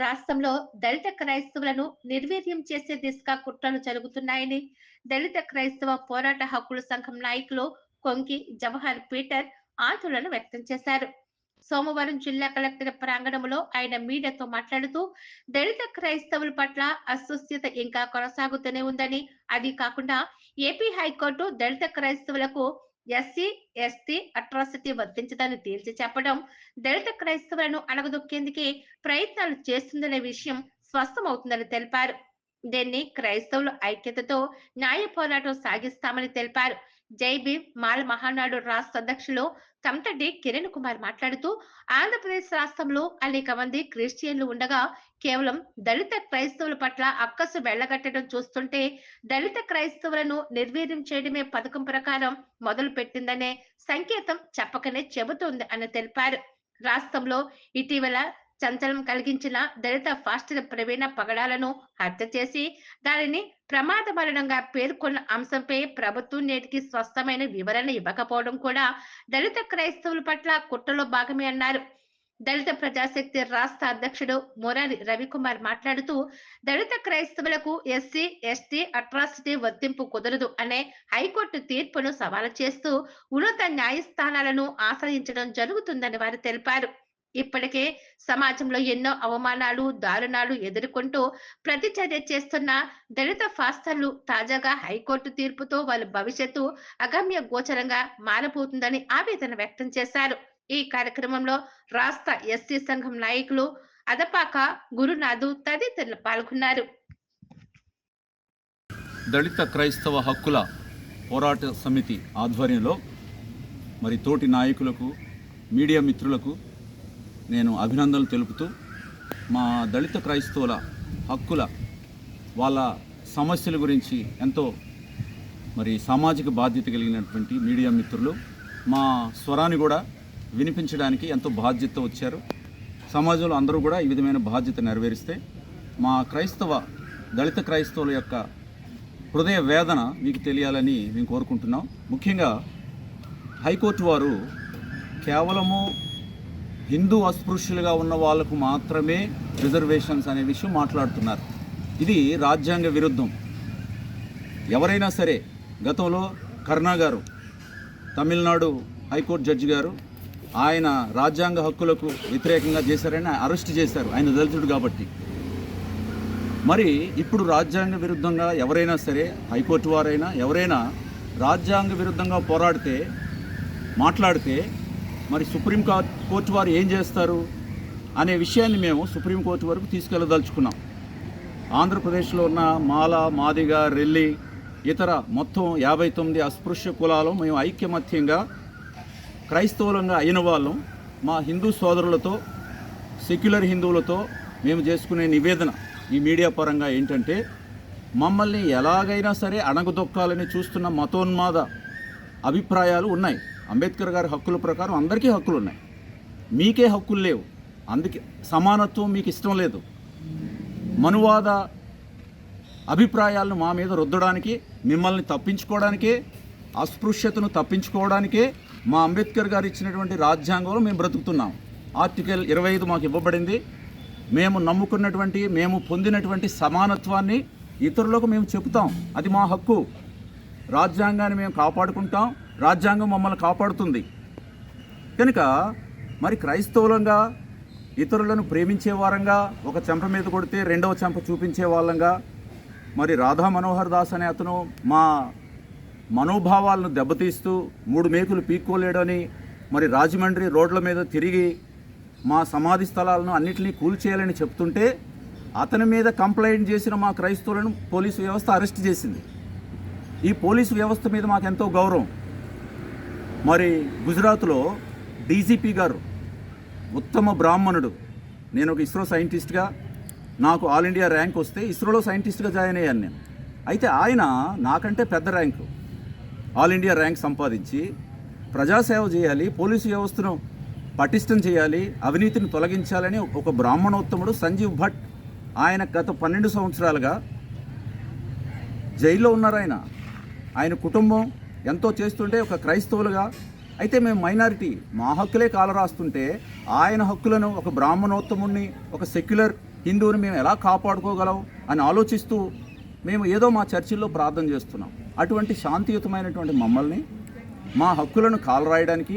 రాష్ట్రంలో దళిత క్రైస్తవులను నిర్వీర్యం చేసే దిశగా కుట్రలు జరుగుతున్నాయని దళిత క్రైస్తవ పోరాట హక్కుల సంఘం నాయకులు కొంకి జవహర్ పీటర్ ఆందోళన వ్యక్తం చేశారు. సోమవారం జిల్లా కలెక్టర్ ప్రాంగణంలో ఆయన మీడియాతో మాట్లాడుతూ దళిత క్రైస్తవుల పట్ల అస్వస్థత ఇంకా కొనసాగుతూనే ఉందని. అది కాకుండా ఏపీ హైకోర్టు దళిత క్రైస్తవులకు ఎస్సీ ఎస్టీ అట్రాసిటీ వర్తించదని తేల్చి చెప్పడం దళిత క్రైస్తవులను అణగదొక్కేందుకే ప్రయత్నాలు చేస్తుందనే విషయం స్పష్టమవుతుందని తెలిపారు. దీన్ని క్రైస్తవుల ఐక్యతతో న్యాయ పోరాటం సాగిస్తామని తెలిపారు. జై భీమ్ మాల మహానాడు రాష్ట్ర అధ్యక్షులు తమటడ్డి కిరణ్ కుమార్ మాట్లాడుతూ ఆంధ్రప్రదేశ్ రాష్ట్రంలో అనేక మంది క్రిస్టియన్లు ఉండగా కేవలం దళిత క్రైస్తవుల పట్ల అక్కసు వెళ్ళగట్టడం చూస్తుంటే దళిత క్రైస్తవులను నిర్వీర్యం చేయడమే పథకం ప్రకారం మొదలు పెట్టిందనే సంకేతం చెప్పకనే చెబుతోంది అని తెలిపారు. రాష్ట్రంలో ఇటీవల సంచలనం కలిగించిన దళిత ఫాస్టర్ ప్రవీణ పగడాలను హత్య చేసి దానిని ప్రమాద మరణంగా పేర్కొన్న అంశంపై ప్రభుత్వం నేటికి స్పష్టమైన వివరణ ఇవ్వకపోవడం కూడా దళిత క్రైస్తవుల పట్ల కుట్రలో భాగమే అన్నారు. దళిత ప్రజాశక్తి రాష్ట్ర అధ్యక్షుడు మురారి రవికుమార్ మాట్లాడుతూ దళిత క్రైస్తవులకు ఎస్సీ ఎస్టీ అట్రాసిటీ వర్తింపు కుదరదు అనే హైకోర్టు తీర్పును సవాలు చేస్తూ ఉన్నత న్యాయస్థానాలను ఆశ్రయించడం జరుగుతుందని వారు తెలిపారు. ఇప్పటికే సమాజంలో ఎన్నో అవమానాలు దారుణాలు ఎదుర్కొంటూ ప్రతిచర్య చేస్తున్న దళిత ఫాస్తర్లు తాజాగా హైకోర్టు తీర్పుతో వాళ్ళ భవిష్యత్తు అగమ్య గోచరంగా మారబోతుందని ఆవేదన వ్యక్తం చేశారు. ఈ కార్యక్రమంలో రాష్ట్ర ఎస్సీ సంఘం నాయకులు అదపాక గురునాథు తదితరులు పాల్గొన్నారు. దళిత క్రైస్తవ హక్కుల పోరాట సమితి ఆధ్వర్యంలో మరి తోటి నాయకులకు మీడియా మిత్రులకు నేను అభినందనలు తెలుపుతూ మా దళిత క్రైస్తవుల హక్కుల వాళ్ళ సమస్యల గురించి ఎంతో మరి సామాజిక బాధ్యత కలిగినటువంటి మీడియా మిత్రులు మా స్వరాన్ని కూడా వినిపించడానికి ఎంతో బాధ్యత వచ్చారు. సమాజంలో అందరూ కూడా ఈ విధమైన బాధ్యత నెరవేరిస్తే మా క్రైస్తవ దళిత క్రైస్తవుల యొక్క హృదయ వేదన మీకు తెలియాలని మేము కోరుకుంటున్నాం. ముఖ్యంగా హైకోర్టు వారు కేవలము హిందూ అస్పృశ్యులుగా ఉన్న వాళ్ళకు మాత్రమే రిజర్వేషన్స్ అనే విషయం మాట్లాడుతున్నారు. ఇది రాజ్యాంగ విరుద్ధం. ఎవరైనా సరే గతంలో కర్ణా గారు తమిళనాడు హైకోర్టు జడ్జి గారు ఆయన రాజ్యాంగ హక్కులకు వ్యతిరేకంగా చేశారని అరెస్ట్ చేశారు ఆయన దళితుడు కాబట్టి. మరి ఇప్పుడు రాజ్యాంగ విరుద్ధంగా ఎవరైనా సరే హైకోర్టు వారైనా ఎవరైనా రాజ్యాంగ విరుద్ధంగా పోరాడితే మాట్లాడితే మరి సుప్రీం కోర్టు వారు ఏం చేస్తారు అనే విషయాన్ని మేము సుప్రీంకోర్టు వరకు తీసుకెళ్ళదలుచుకున్నాం ఆంధ్రప్రదేశ్లో ఉన్న మాల మాదిగ రెల్లి ఇతర మొత్తం యాభై తొమ్మిది అస్పృశ్య కులాలు మేము ఐక్యమత్యంగా క్రైస్తవులంగా అయిన వాళ్ళం. మా హిందూ సోదరులతో సెక్యులర్ హిందువులతో మేము చేసుకునే నివేదన ఈ మీడియా పరంగా ఏంటంటే మమ్మల్ని ఎలాగైనా సరే అణగదొక్కాలని చూస్తున్న మతోన్మాద అభిప్రాయాలు ఉన్నాయి. అంబేద్కర్ గారి హక్కుల ప్రకారం అందరికీ హక్కులు ఉన్నాయి మీకే హక్కులు లేవు. అందుకే సమానత్వం మీకు ఇష్టం లేదు. మనువాద అభిప్రాయాలను మా మీద రుద్దడానికి మిమ్మల్ని తప్పించుకోవడానికే అస్పృశ్యతను తప్పించుకోవడానికే మా అంబేద్కర్ గారు ఇచ్చినటువంటి రాజ్యాంగంలో మేము బ్రతుకుతున్నాం. ఆర్టికల్ ఇరవై ఐదు మాకు ఇవ్వబడింది. మేము నమ్ముకున్నటువంటి మేము పొందినటువంటి సమానత్వాన్ని ఇతరులకు మేము చెబుతాం. అది మా హక్కు. రాజ్యాంగాన్ని మేము కాపాడుకుంటాం. రాజ్యాంగం మమ్మల్ని కాపాడుతుంది. కనుక మరి క్రైస్తవులంగా ఇతరులను ప్రేమించే వారంగా ఒక చెంప మీద కొడితే రెండవ చెంప చూపించే వాళ్ళంగా మరి రాధా మనోహర్ దాస్ అనే అతను మా మనోభావాలను దెబ్బతీస్తూ మూడు మేకులు పీక్కోలేడని మరి రాజమండ్రి రోడ్ల మీద తిరిగి మా సమాధి స్థలాలను అన్నిటినీ కూల్చేయాలని చెప్తుంటే అతని మీద కంప్లైంట్ చేసిన మా క్రైస్తవులను పోలీసు వ్యవస్థ అరెస్ట్ చేసింది. ఈ పోలీసు వ్యవస్థ మీద మాకు ఎంతో గౌరవం. మరి గుజరాత్లో డీజీపీ గారు ఉత్తమ బ్రాహ్మణుడు. నేను ఒక ఇస్రో సైంటిస్ట్గా నాకు ఆల్ ఇండియా ర్యాంక్ వస్తే ఇస్రోలో సైంటిస్ట్గా జాయిన్ అయ్యాను నేను. అయితే ఆయన నాకంటే పెద్ద ర్యాంకు. ఆల్ ఇండియా ర్యాంక్ సంపాదించి ప్రజాసేవ చేయాలి పోలీసు వ్యవస్థను పటిష్టం చేయాలి అవినీతిని తొలగించాలని ఒక బ్రాహ్మణోత్తముడు సంజీవ్ భట్ ఆయన గత పన్నెండు సంవత్సరాలుగా జైల్లో ఉన్నారు ఆయన. ఆయన కుటుంబం ఎంతో చేస్తుంటే ఒక క్రైస్తవులుగా అయితే మేము మైనారిటీ మా హక్కులే కాలరాస్తుంటే ఆయన హక్కులను ఒక బ్రాహ్మణోత్తముణ్ణి ఒక సెక్యులర్ హిందువుని మేము ఎలా కాపాడుకోగలం అని ఆలోచిస్తూ మేము ఏదో మా చర్చిల్లో ప్రార్థన చేస్తున్నాం. అటువంటి శాంతియుతమైనటువంటి మమ్మల్ని మా హక్కులను కాలరాయడానికి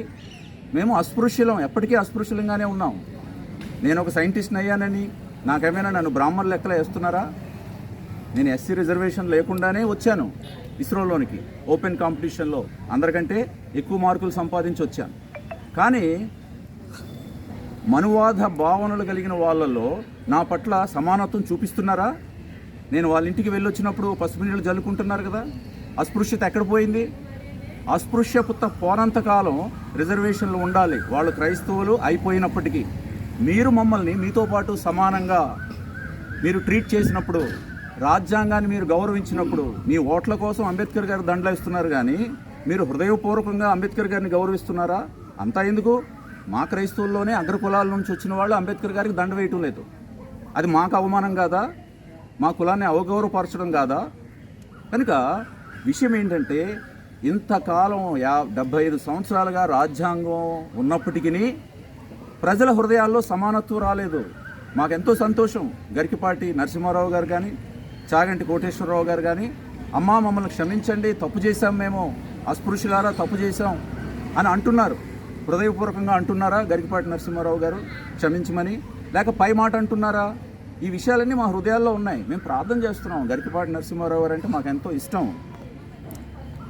మేము అస్పృశ్యులం ఎప్పటికీ అస్పృశ్యులంగానే ఉన్నాం. నేను ఒక సైంటిస్ట్ని అయ్యానని నాకేమైనా నన్ను బ్రాహ్మణులు లెక్కలు వేస్తున్నారా నేను ఎస్సీ రిజర్వేషన్ లేకుండానే వచ్చాను. ఇస్రోలోనికి ఓపెన్ కాంపిటీషన్లో అందరికంటే ఎక్కువ మార్కులు సంపాదించి వచ్చాను. కానీ మనువాద భావనలు కలిగిన వాళ్ళల్లో నా పట్ల సమానత్వం చూపిస్తున్నారా? నేను వాళ్ళ ఇంటికి వెళ్ళొచ్చినప్పుడు పసుపు నీళ్ళు జల్లుకుంటున్నారు కదా అస్పృశ్యత ఎక్కడ పోయింది? అస్పృశ్యపుత్త పోనంతకాలం రిజర్వేషన్లు ఉండాలి. వాళ్ళు క్రైస్తవులు అయిపోయినప్పటికీ మీరు మమ్మల్ని మీతో పాటు సమానంగా మీరు ట్రీట్ చేసినప్పుడు రాజ్యాంగాన్ని మీరు గౌరవించినప్పుడు మీ ఓట్ల కోసం అంబేద్కర్ గారు దండలేస్తున్నారు కానీ మీరు హృదయపూర్వకంగా అంబేద్కర్ గారిని గౌరవిస్తున్నారా? అంతా ఎందుకు? మా క్రైస్తవుల్లోనే అగ్రకులాల నుంచి వచ్చిన వాళ్ళు అంబేద్కర్ గారికి దండ వేయటం లేదు. అది మాకు అవమానం కాదా? మా కులాన్ని అవగౌరవపరచడం కాదా? కనుక విషయం ఏంటంటే ఇంతకాలం యా డెబ్భై ఐదు సంవత్సరాలుగా రాజ్యాంగం ఉన్నప్పటికీ ప్రజల హృదయాల్లో సమానత్వం రాలేదు. మాకెంతో సంతోషం. గరికిపాటి నరసింహారావు గారు కానీ చాగంటి కోటేశ్వరరావు గారు కానీ అమ్మ మమ్మల్ని క్షమించండి తప్పు చేశాం మేము అస్పృశ్యులారా తప్పు చేశాం అని అంటున్నారు. హృదయపూర్వకంగా అంటున్నారా గరికపాటి నరసింహారావు గారు? క్షమించమని లేక పై మాట అంటున్నారా? ఈ విషయాలన్నీ మా హృదయాల్లో ఉన్నాయి. మేము ప్రార్థన చేస్తున్నాం. గరికపాటి నరసింహారావు గారు అంటే మాకు ఎంతో ఇష్టం.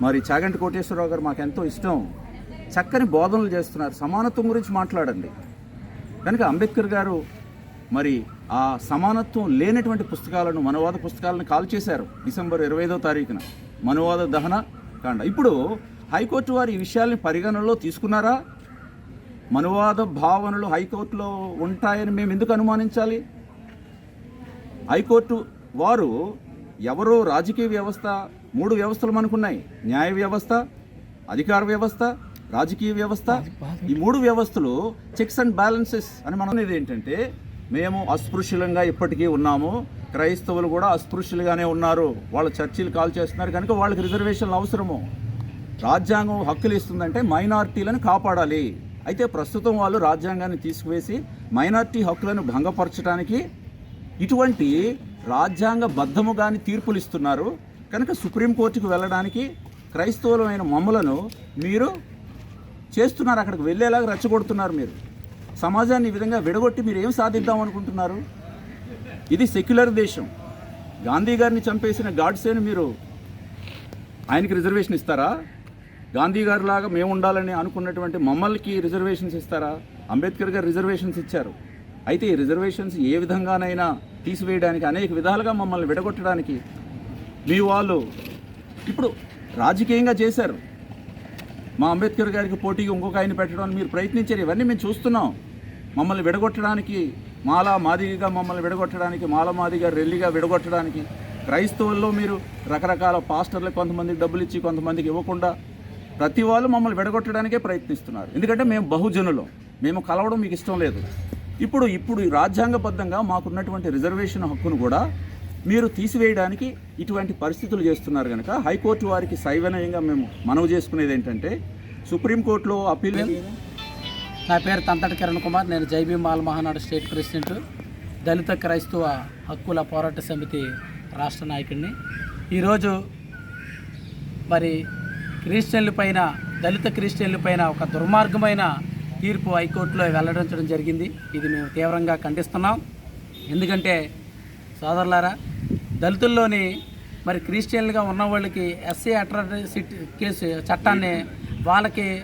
మరి చాగంటి కోటేశ్వరరావు గారు మాకు ఎంతో ఇష్టం. చక్కని బోధనలు చేస్తున్నారు. సమానత్వం గురించి మాట్లాడండి. కనుక అంబేద్కర్ గారు మరి ఆ సమానత్వం లేనటువంటి పుస్తకాలను మనవాద పుస్తకాలను కాల్ చేశారు డిసెంబర్ ఇరవై ఐదో తారీఖున. మనవాద దహన కాండ. ఇప్పుడు హైకోర్టు వారు ఈ విషయాల్ని పరిగణనలో తీసుకున్నారా? మనువాద భావనలు హైకోర్టులో ఉంటాయని మేము ఎందుకు అనుమానించాలి? హైకోర్టు వారు ఎవరో రాజకీయ వ్యవస్థ మూడు వ్యవస్థలు మనకున్నాయి. న్యాయ వ్యవస్థ అధికార వ్యవస్థ రాజకీయ వ్యవస్థ. ఈ మూడు వ్యవస్థలు చెక్స్ అండ్ బ్యాలెన్సెస్ అని మనం అనేది ఏంటంటే మేము అస్పృశ్యులంగా ఇప్పటికీ ఉన్నాము. క్రైస్తవులు కూడా అస్పృశ్యులుగానే ఉన్నారు. వాళ్ళ చర్చిలు కాల్ చేస్తున్నారు. కనుక వాళ్ళకి రిజర్వేషన్లు అవసరము. రాజ్యాంగం హక్కులు ఇస్తుందంటే మైనారిటీలను కాపాడాలి. అయితే ప్రస్తుతం వాళ్ళు రాజ్యాంగాన్ని తీసుకువేసి మైనారిటీ హక్కులను భంగపరచడానికి ఇటువంటి రాజ్యాంగ బద్ధముగాని తీర్పులు ఇస్తున్నారు. కనుక సుప్రీంకోర్టుకు వెళ్ళడానికి క్రైస్తవులమైన మమ్మలను మీరు చేస్తున్నారు. అక్కడికి వెళ్ళేలాగా రెచ్చగొడుతున్నారు మీరు. సమాజాన్ని ఈ విధంగా విడగొట్టి మీరు ఏం సాధిద్దాం అనుకుంటున్నారు? ఇది సెక్యులర్ దేశం. గాంధీ గారిని చంపేసిన గాడ్సేను మీరు ఆయనకి రిజర్వేషన్ ఇస్తారా? గాంధీ గారి లాగా మేము ఉండాలని అనుకున్నటువంటి మమ్మల్కి రిజర్వేషన్స్ ఇస్తారా? అంబేద్కర్ గారు రిజర్వేషన్స్ ఇచ్చారు. అయితే ఈ రిజర్వేషన్స్ ఏ విధంగానైనా తీసివేయడానికి అనేక విధాలుగా మమ్మల్ని విడగొట్టడానికి మీ వాళ్ళు ఇప్పుడు రాజకీయంగా చేశారు. మా అంబేద్కర్ గారికి పోటీగా ఇంకొక ఆయన పెట్టడానికి మీరు ప్రయత్నించారు. ఇవన్నీ మేము చూస్తున్నాం. మమ్మల్ని విడగొట్టడానికి మాలా మాదిరిగా మమ్మల్ని విడగొట్టడానికి మాల మాదిగా రెల్లిగా విడగొట్టడానికి క్రైస్తవుల్లో మీరు రకరకాల పాస్టర్లకు కొంతమందికి డబ్బులు ఇచ్చి కొంతమందికి ఇవ్వకుండా ప్రతి వాళ్ళు మమ్మల్ని విడగొట్టడానికే ప్రయత్నిస్తున్నారు. ఎందుకంటే మేము బహుజనులం. మేము కలవడం మీకు ఇష్టం లేదు. ఇప్పుడు ఇప్పుడు రాజ్యాంగబద్ధంగా మాకున్నటువంటి రిజర్వేషన్ హక్కును కూడా మీరు తీసివేయడానికి ఇటువంటి పరిస్థితులు చేస్తున్నారు కనుక హైకోర్టు వారికి సైవనయంగా మేము మనవి చేసుకునేది ఏంటంటే సుప్రీంకోర్టులో అప్పీల్ నా పేరు తంతటి కిరణ్ కుమార్. నేను జైబీ మాల్ మహానాడు స్టేట్ ప్రెసిడెంట్ దళిత క్రైస్తవ హక్కుల పోరాట సమితి రాష్ట్ర నాయకుడిని. ఈరోజు మరి క్రిస్టియన్ల పైన దళిత క్రిస్టియన్ల పైన ఒక దుర్మార్గమైన తీర్పు హైకోర్టులో వెల్లడించడం జరిగింది. ఇది మేము తీవ్రంగా ఖండిస్తున్నాం. ఎందుకంటే సోదరులారా దళితుల్లోని మరి క్రిస్టియన్లుగా ఉన్న వాళ్ళకి ఎస్సీ అట్రాసిటీ కేసు చట్టాన్ని వాళ్ళకి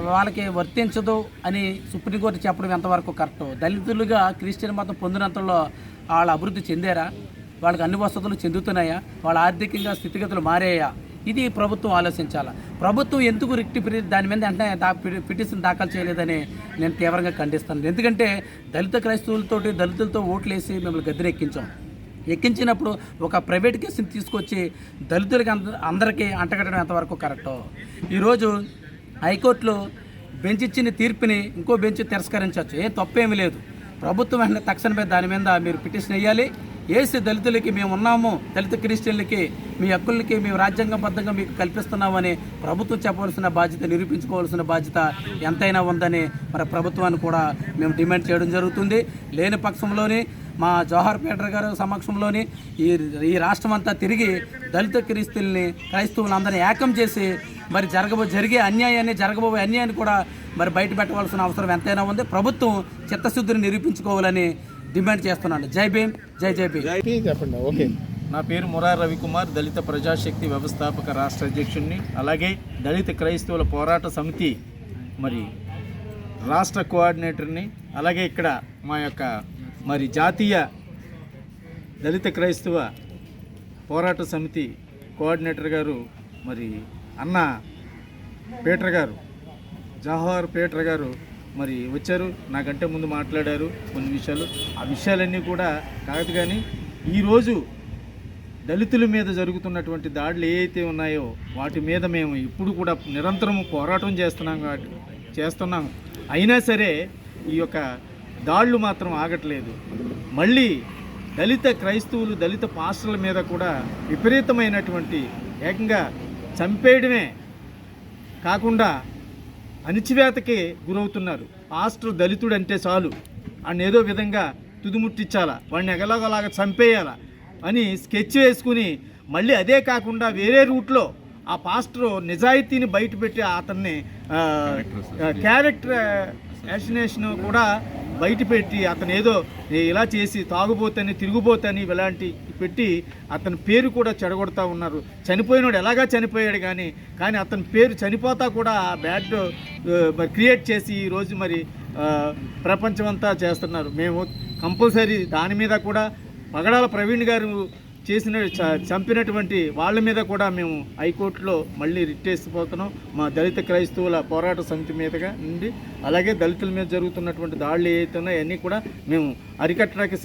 వాళ్ళకి వర్తించదు అని సుప్రీంకోర్టు చెప్పడం ఎంతవరకు కరెక్ట్? దళితులుగా క్రిస్టియన్ మతం పొందినంతలో వాళ్ళ అభివృద్ధి చెందారా? వాళ్ళకి అన్ని వసతులు చెందుతున్నాయా? వాళ్ళ ఆర్థికంగా స్థితిగతులు మారాయా? ఇది ప్రభుత్వం ఆలోచించాలా? ప్రభుత్వం ఎందుకు రిక్టి దాని మీద వెంటనే దా పిటి- పిటిషన్ దాఖలు చేయలేదని నేను తీవ్రంగా ఖండిస్తాను ఎందుకంటే దళిత క్రైస్తవులతోటి దళితులతో ఓట్లేసి మిమ్మల్ని గద్దెనెక్కించాం. ఎక్కించినప్పుడు ఒక ప్రైవేట్ కేసుని తీసుకొచ్చి దళితులకి అంద అందరికీ అంటగట్టడం ఎంతవరకు కరెక్టో? ఈరోజు హైకోర్టులో బెంచ్ ఇచ్చిన తీర్పుని ఇంకో బెంచ్ తిరస్కరించవచ్చు. ఏం తప్పేమీ లేదు. ప్రభుత్వం వెంటనే తక్షణమే దాని మీద మీరు పిటిషన్ వేయాలి. ఏసీ దళితులకి మేము ఉన్నాము. దళిత క్రిస్టియన్లకి మీ హక్కులకి మేము రాజ్యాంగబద్ధంగా మీకు కల్పిస్తున్నామని ప్రభుత్వం చెప్పవలసిన బాధ్యత నిరూపించుకోవాల్సిన బాధ్యత ఎంతైనా ఉందని మరి ప్రభుత్వాన్ని కూడా మేము డిమాండ్ చేయడం జరుగుతుంది. లేని పక్షంలోనే మా జవహర్ పీటర్ గారు సమక్షంలోని ఈ ఈ రాష్ట్రం అంతా తిరిగి దళిత క్రీస్తుల్ని క్రైస్తవులందరినీ ఏకం చేసి మరి జరగబో జరిగే అన్యాయాన్ని జరగబోయే అన్యాయాన్ని కూడా మరి బయట పెట్టవలసిన అవసరం ఎంతైనా ఉంది. ప్రభుత్వం చిత్తశుద్ధిని నిరూపించుకోవాలని డిమాండ్ చేస్తున్నాను. జై భీమ్ జై జై భీమ్ చెప్పండి ఓకే. నా పేరు మురార్ రవికుమార్ దళిత ప్రజాశక్తి వ్యవస్థాపక రాష్ట్ర అధ్యక్షుడిని అలాగే దళిత క్రైస్తవుల పోరాట సమితి మరి రాష్ట్ర కోఆర్డినేటర్ని అలాగే ఇక్కడ మా యొక్క మరి జాతీయ దళిత క్రైస్తవ పోరాట సమితి కోఆర్డినేటర్ గారు మరి అన్న పీటర్ గారు జవహర్ పీటర్ గారు మరి వచ్చారు. నాకంటే ముందు మాట్లాడారు కొన్ని విషయాలు. ఆ విషయాలన్నీ కూడా కాదు కానీ ఈరోజు దళితుల మీద జరుగుతున్నటువంటి దాడులు ఏవైతే ఉన్నాయో వాటి మీద మేము ఇప్పుడు కూడా నిరంతరం పోరాటం చేస్తున్నాం చేస్తున్నాం అయినా సరే ఈ యొక్క దాడులు మాత్రం ఆగట్లేదు. మళ్ళీ దళిత క్రైస్తవులు దళిత పాస్టర్ల మీద కూడా విపరీతమైనటువంటి ఏకంగా చంపేయడమే కాకుండా అణిచివేతకి గురవుతున్నారు. పాస్టర్ దళితుడు అంటే చాలు. వాడిని ఏదో విధంగా తుదిముట్టించాలా? వాడిని ఎగలాగలాగా చంపేయాలా? అని స్కెచ్ వేసుకుని మళ్ళీ అదే కాకుండా వేరే రూట్లో ఆ పాస్టర్ నిజాయితీని బయటపెట్టి అతన్ని క్యారెక్టర్ యాసినేషన్ కూడా బయటపెట్టి అతను ఏదో ఇలా చేసి తాగుబోతని తిరుగుబోతని ఇలాంటి పెట్టి అతని పేరు కూడా చెడగొడతా ఉన్నారు. చనిపోయినోడు ఎలాగా చనిపోయాడు కానీ కానీ అతని పేరు చనిపోతా కూడా ఆ బ్యాడ్ క్రియేట్ చేసి ఈరోజు మరి ప్రపంచమంతా చేస్తున్నారు. మేము కంపల్సరీ దాని మీద కూడా పగడాల ప్రవీణ్ గారు చేసిన చ- చంపినటువంటి వాళ్ళ మీద కూడా మేము హైకోర్టులో మళ్ళీ రిట్ వేసిపోతున్నాం మా దళిత క్రైస్తవుల పోరాట సమితి మీదగా నుండి అలాగే దళితుల మీద జరుగుతున్నటువంటి దాడులు ఏవైతే ఉన్నాయో అన్నీ కూడా మేము అరికట్టడానికి